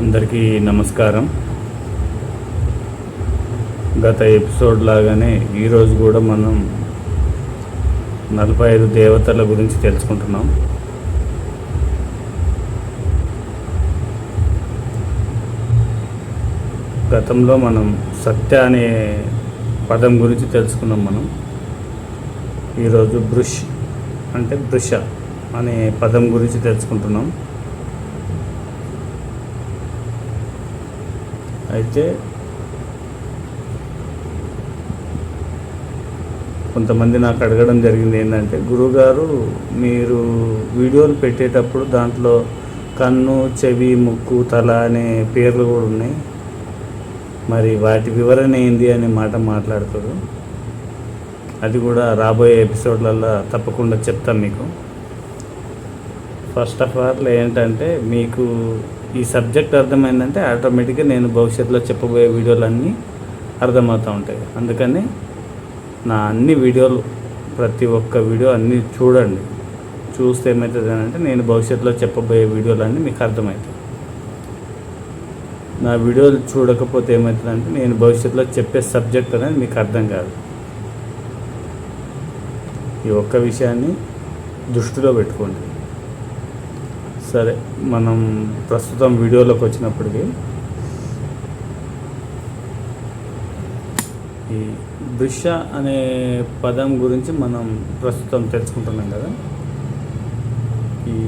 అందరికీ నమస్కారం. గత ఎపిసోడ్ లాగానే ఈరోజు కూడా మనం నలభై ఐదు దేవతల గురించి తెలుసుకుంటున్నాం. గతంలో మనం సత్య అనే పదం గురించి తెలుసుకున్నాం మనం. ఈరోజు బృష్ అంటే బృష అనే పదం గురించి తెలుసుకుంటున్నాం. అయితే కొంతమంది నాకు అడగడం జరిగింది ఏంటంటే గురుగారు మీరు వీడియోలు పెట్టేటప్పుడు దాంట్లో కన్ను చెవి ముక్కు తల అనే పేర్లు కూడా ఉన్నాయి. మరి వాటి వివరణ ఏంది? అనే మాట మాట్లాడతారు. అది కూడా రాబోయే ఎపిసోడ్లలో తప్పకుండా చెప్తాను మీకు. ఫస్ట్ ఆఫ్ ఆల్ ఏంటంటే మీకు ఈ సబ్జెక్ట్ అర్థమైందంటే ఆటోమేటిక్గా నేను భవిష్యత్తులో చెప్పబోయే వీడియోలన్నీ అర్థమవుతూ ఉంటాయి. అందుకని నా అన్ని వీడియోలు ప్రతి ఒక్క వీడియో అన్నీ చూడండి. చూస్తే ఏమవుతుంది అంటే నేను భవిష్యత్తులో చెప్పబోయే వీడియోలన్నీ మీకు అర్థమవుతాయి. నా వీడియోలు చూడకపోతే ఏమవుతుందంటే నేను భవిష్యత్తులో చెప్పే సబ్జెక్ట్ అనేది మీకు అర్థం కాదు. ఈ ఒక్క విషయాన్ని దృష్టిలో పెట్టుకోండి. సరే మనం ప్రస్తుతం వీడియోలోకి వచ్చినప్పటికీ ఈ బృష అనే పదం గురించి మనం ప్రస్తుతం తెలుసుకుంటున్నాం కదా. ఈ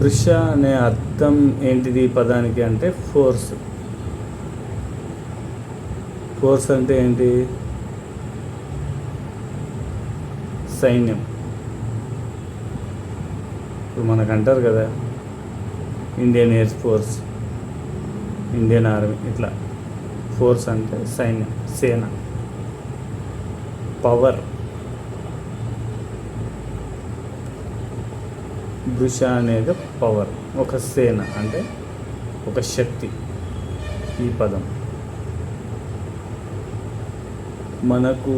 బృష అనే అర్థం ఏంటిది ఈ పదానికి అంటే ఫోర్స్. ఫోర్స్ అంటే ఏంటి? సైన్యం. ఇప్పుడు మనకు అంటారు కదా Indian Air Force Indian Army ఇట్లా ఫోర్స్ అంటే సైన్యం సేన పవర్ బృష అనేది పవర్ ఒక సేన అంటే ఒక శక్తి ఈ పదం. మనకు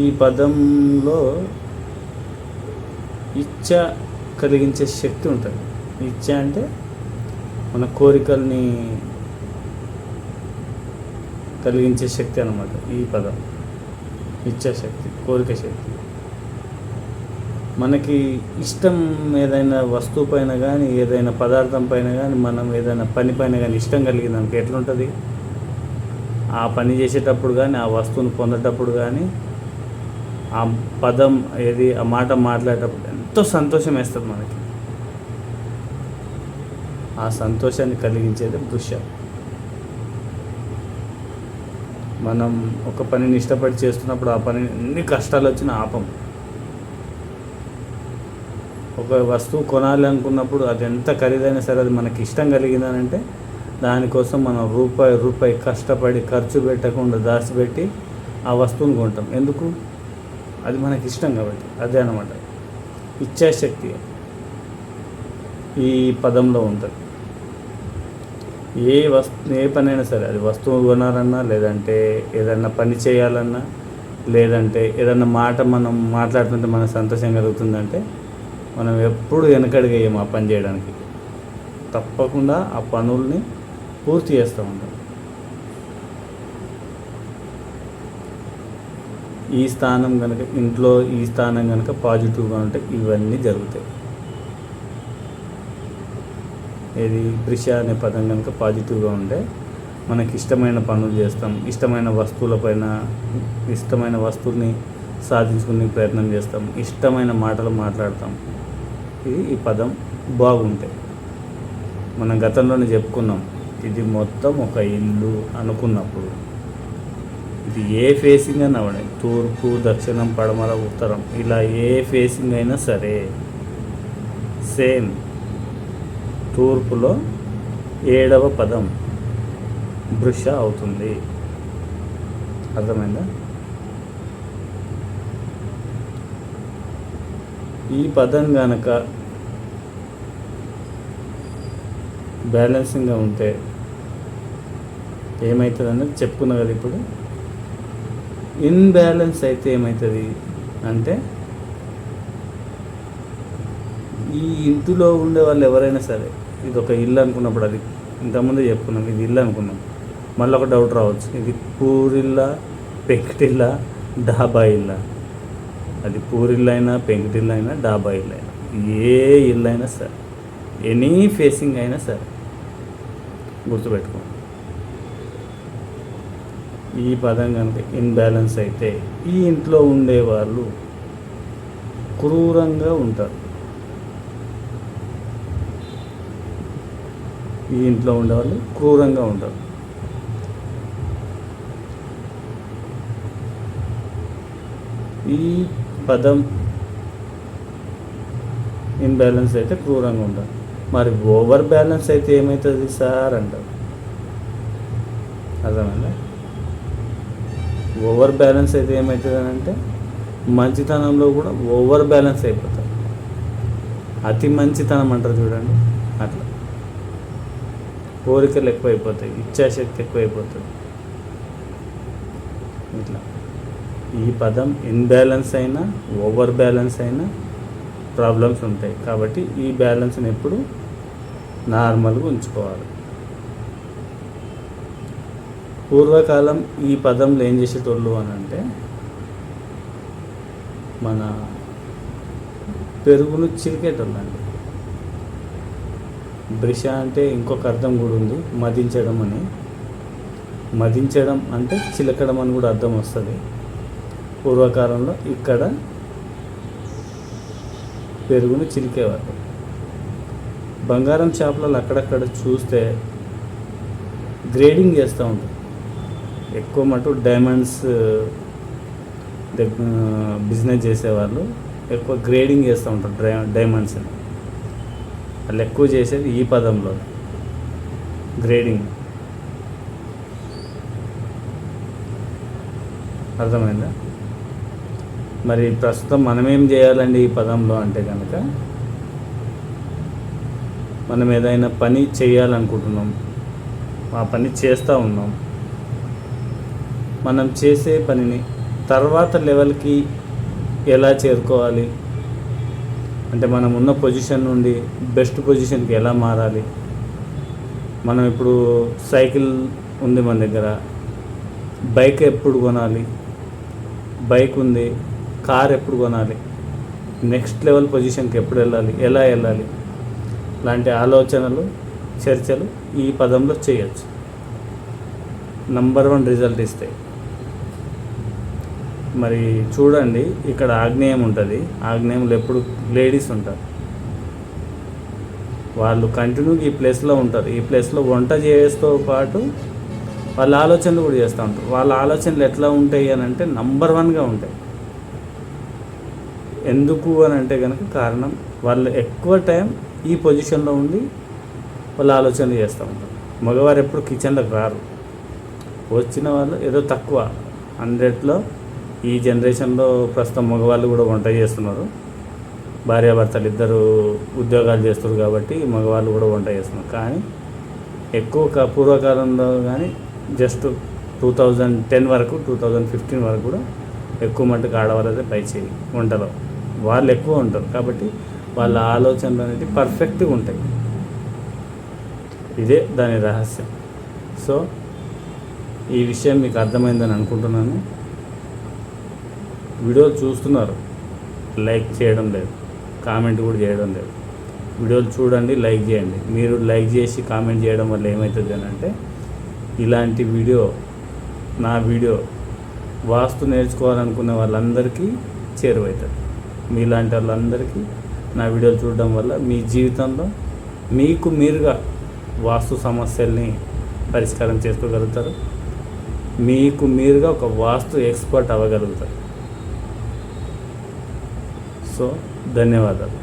ఈ పదంలో ఇచ్చ కలిగించే శక్తి ఉంటుంది. ఇచ్చ అంటే మన కోరికల్ని కలిగించే శక్తి అన్నమాట ఈ పదం. ఇచ్చాశక్తి కోరిక శక్తి. మనకి ఇష్టం ఏదైనా వస్తువు పైన కానీ ఏదైనా పదార్థం పైన కానీ మనం ఏదైనా పని పైన కానీ ఇష్టం కలిగింది అనుకో ఎట్లుంటుంది? ఆ పని చేసేటప్పుడు కానీ ఆ వస్తువును పొందేటప్పుడు కానీ ఆ పదం ఏది ఆ మాట మాట్లాడేటప్పుడు ఎంతో సంతోషం వేస్తుంది మనకి. ఆ సంతోషాన్ని కలిగించేది దృశ్యం. మనం ఒక పనిని ఇష్టపడి చేస్తున్నప్పుడు ఆ పని ఎన్ని కష్టాలు వచ్చినా ఆపం. ఒక వస్తువు కొనాలి అనుకున్నప్పుడు అది ఎంత ఖరీదైనా సరే అది మనకి ఇష్టం కలిగిందనంటే దానికోసం మనం రూపాయి రూపాయి కష్టపడి ఖర్చు పెట్టకుండా దాచిపెట్టి ఆ వస్తువుని కొంటాం. ఎందుకు? అది మనకి ఇష్టం కాబట్టి. అదే అనమాట ఇచ్ఛాశక్తి ఈ పదంలో ఉంటుంది. ఏ వస్తు ఏ పనైనా సరే అది వస్తువు కొనాలన్నా లేదంటే ఏదన్నా పని చేయాలన్నా లేదంటే ఏదన్నా మాట మనం మాట్లాడుతుంటే మనకు సంతోషం కలుగుతుందంటే మనం ఎప్పుడు వెనకడిగేయం ఆ పని చేయడానికి. తప్పకుండా ఆ పనుల్ని పూర్తి చేస్తూ ఉంటాం. ఈ స్థానం కనుక ఇంట్లో ఈ స్థానం కనుక పాజిటివ్గా ఉంటే ఇవన్నీ జరుగుతాయి. ఇది బ్రిష అనే పదం కనుక పాజిటివ్గా ఉంటే మనకి ఇష్టమైన పనులు చేస్తాం. ఇష్టమైన వస్తువులపైన ఇష్టమైన వస్తువుల్ని సాధించుకునే ప్రయత్నం చేస్తాం. ఇష్టమైన మాటలు మాట్లాడతాం. ఇది ఈ పదం బాగుంటాయి మనం గతంలోనే చెప్పుకున్నాం ఇది మొత్తం ఒక ఇల్లు అనుకున్నప్పుడు. ఇది ఏ ఫేసింగ్ అయినా అవ్వడం తూర్పు దక్షిణం పడమర ఉత్తరం ఇలా ఏ ఫేసింగ్ అయినా సరే సేమ్ తూర్పులో ఏడవ పదం భృష అవుతుంది. అర్థమైందా? ఈ పదం గనక బ్యాలెన్సింగ్గా ఉంటే ఏమవుతుంది చెప్పుకున్నా కదా ఇప్పుడు? ఇన్బ్యాలెన్స్ అయితే ఏమవుతుంది అంటే ఈ ఇంటిలో ఉండే వాళ్ళు ఎవరైనా సరే ఇది ఒక ఇల్లు అనుకున్నప్పుడు అది ఇంతకుముందే చెప్పుకున్నాం ఇది ఇల్లు అనుకున్నాం. మళ్ళీ ఒక డౌట్ రావచ్చు. ఇది పూరిల్లా పెంకిటిల్లా డాబా ఇల్లా? అది పూరిల్లు అయినా పెంకిటిల్లు అయినా డాబా ఇల్లు అయినా ఏ ఇల్లు అయినా సరే ఎనీ ఫేసింగ్ అయినా సరే గుర్తుపెట్టుకో. ఈ పదం కనుక ఇన్బ్యాలెన్స్ అయితే ఈ ఇంట్లో ఉండేవాళ్ళు క్రూరంగా ఉంటారు. ఈ ఇంట్లో ఉండేవాళ్ళు క్రూరంగా ఉంటారు ఈ పదం ఇన్బ్యాలెన్స్ అయితే క్రూరంగా ఉంటారు మరి ఓవర్ బ్యాలెన్స్ అయితే ఏమవుతుంది సార్ అంటారు. అర్థమైందా? ఓవర్ బ్యాలెన్స్ అయితే ఏమవుతుంది అని అంటే మంచితనంలో కూడా ఓవర్ బ్యాలెన్స్ అయిపోతారు. అతి మంచితనం అంటారు చూడండి. అట్లా. కోరికలు ఎక్కువైపోతాయి ఇచ్చాశక్తి ఎక్కువైపోతుంది. ఇట్లా. ఈ పదం ఇన్బ్యాలెన్స్ అయినా ఓవర్ బ్యాలెన్స్ అయినా ప్రాబ్లమ్స్ ఉంటాయి. కాబట్టి ఈ బ్యాలెన్స్ని ఎప్పుడు నార్మల్గా ఉంచుకోవాలి. పూర్వకాలం ఈ పదంలో ఏం చేసేటోళ్ళు అని అంటే మన పెరుగును చిరికేటోళ్ళండి బ్రిష అంటే ఇంకొక అర్థం కూడా ఉంది మదించడం అని. మదించడం అంటే చిలకడం అని కూడా అర్థం వస్తుంది. పూర్వకాలంలో ఇక్కడ పెరుగును చిలికేవారు. బంగారం షాపులలో అక్కడక్కడ చూస్తే గ్రేడింగ్ చేస్తూ ఉంటారు. ఎక్కువ మటు డైమండ్స్ బిజినెస్ చేసేవాళ్ళు ఎక్కువ గ్రేడింగ్ చేస్తూ ఉంటారు డై డైమండ్స్ని. వాళ్ళు ఎక్కువ చేసేది ఈ పదంలో. గ్రేడింగ్ అర్థమైందా? మరి ప్రస్తుతం మనమేం చేయాలండి ఈ పదంలో అంటే కనుక మనం ఏదైనా పని చేయాలనుకుంటున్నాం ఆ పని చేస్తూ ఉన్నాం. మనం చేసే పనిని తర్వాత లెవెల్కి ఎలా చేరుకోవాలి? అంటే మనం ఉన్న పొజిషన్ నుండి బెస్ట్ పొజిషన్కి ఎలా మారాలి? మనం ఇప్పుడు సైకిల్ ఉంది మన దగ్గర. బైక్ ఎప్పుడు కొనాలి? బైక్ ఉంది కార్ ఎప్పుడు కొనాలి? నెక్స్ట్ లెవెల్ పొజిషన్కి ఎప్పుడు వెళ్ళాలి? ఎలా వెళ్ళాలి? లాంటి ఆలోచనలు చర్చలు ఈ పదంలో చేయొచ్చు. నంబర్ వన్ రిజల్ట్ ఇస్తాయి మరి చూడండి ఇక్కడ ఆగ్నేయం ఉంటుంది. ఆగ్నేయంలో ఎప్పుడు లేడీస్ ఉంటారు. వాళ్ళు కంటిన్యూగా ఈ ప్లేస్లో ఉంటారు. ఈ ప్లేస్లో వంట చేస్తూ పాటు వాళ్ళ ఆలోచనలు కూడా చేస్తూ ఉంటారు. వాళ్ళ ఆలోచనలు ఎట్లా ఉంటాయి అని అంటే నంబర్ వన్గా ఉంటాయి. ఎందుకు అని అంటే కనుక కారణం వాళ్ళు ఎక్కువ టైం ఈ పొజిషన్లో ఉండి వాళ్ళు ఆలోచనలు చేస్తూ ఉంటారు. మగవారు ఎప్పుడు కిచెన్లోకి రారు. వచ్చిన వాళ్ళు ఏదో తక్కువ. హండ్రెడ్లో ఈ జనరేషన్లో ప్రస్తుతం మగవాళ్ళు కూడా వంట చేస్తున్నారు. భార్యాభర్తలు ఇద్దరు ఉద్యోగాలు చేస్తారు కాబట్టి మగవాళ్ళు కూడా వంట చేస్తున్నారు. కానీ ఎక్కువ పూర్వకాలంలో కానీ జస్ట్ టూ థౌజండ్ టెన్ వరకు టూ థౌజండ్ ఫిఫ్టీన్ వరకు కూడా ఎక్కువ మట్టుకు ఆడవాళ్ళదే పై చేయి వంటలో. వాళ్ళు ఎక్కువ ఉంటారు కాబట్టి వాళ్ళ ఆలోచనలు అనేది పర్ఫెక్ట్గా ఉంటాయి. ఇదే దాని రహస్యం. సో ఈ విషయం మీకు అర్థమైందని అనుకుంటున్నాను. వీడియోలు చూస్తున్నారు. లైక్ చేయడం లేదు. కామెంట్ కూడా చేయడం లేదు. వీడియోలు చూడండి లైక్ చేయండి. మీరు లైక్ చేసి కామెంట్ చేయడం వల్ల ఏమవుతుంది అని అంటే ఇలాంటి వీడియో నా వీడియో వాస్తు నేర్చుకోవాలనుకునే వాళ్ళందరికీ చేరువవుతుంది మీలాంటి వాళ్ళందరికీ నా వీడియోలు చూడడం వల్ల మీ జీవితంలో మీకు మీరుగా వాస్తు సమస్యల్ని పరిష్కారం చేసుకోగలుగుతారు. మీకు మీరుగా ఒక వాస్తు ఎక్స్పర్ట్ అవ్వగలుగుతారు. సో ధన్యవాదాలు